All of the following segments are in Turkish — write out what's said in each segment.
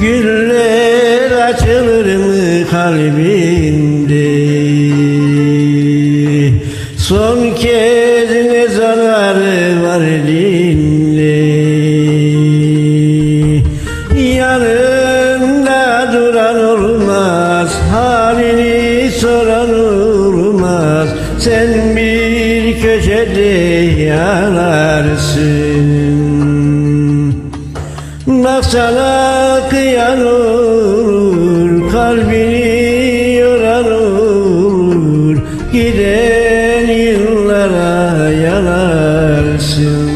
Güller açılır mı kalbinde? Son kez ne zararı var dinle Yanında duran olmaz Halini soran olmaz. Sen bir köşede yanarsın Baksana kıyan olur Kalbini yoran olur Giden yıllara yanarsın.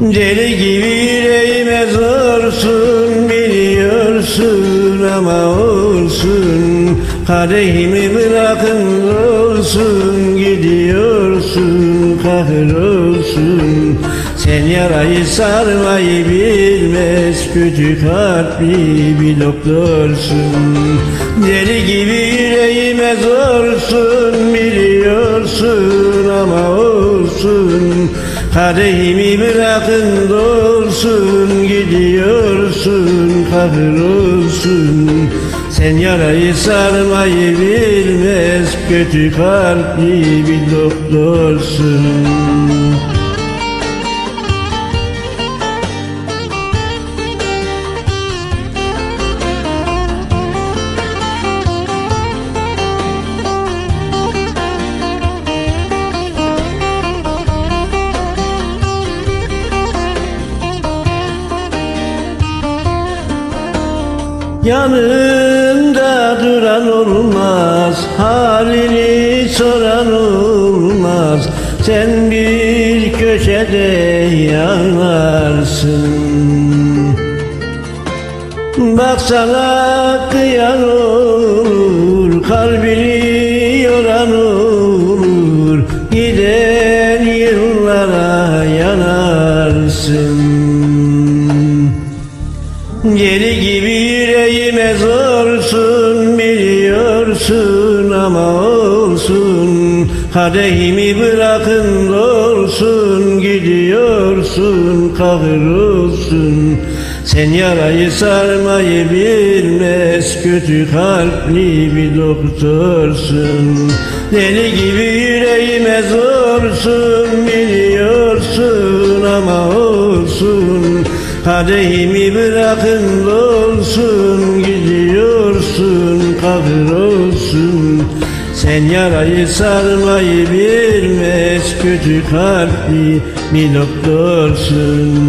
Deli gibi yüreğime zorsun biliyorsun ama olsun. Kadehimi bırakın olsun gidiyorsun kahrolsun Sen yarayı sarmayı bilmez kötü kalpli bir doktorsun. Deli gibi yüreğime zorsun biliyorsun ama olsun. Kadehimi bırakın dolsun gidiyorsun kahrolsun Sen yarayı sarmayı bilmez kötü kalpli bir doktorsun Yanında duran olmaz Halini soran olmaz. Sen bir köşede yanarsın Baksana kıyan olur Kalbini yoran olur. Giden yıllara yanarsın. Geri zorsun biliyorsun ama olsun. Kadehimi bırakın dolsun gidiyorsun kahrolsun Sen yarayı sarmayı bilmez kötü kalpli bir doktorsun. Deli gibi yüreğime zorsun biliyorsun ama olsun. Kadehimi bırakın dolsun gidiyorsun kahrolsun Sen yarayı sarmayı bilmez kötü kalpli bir doktorsun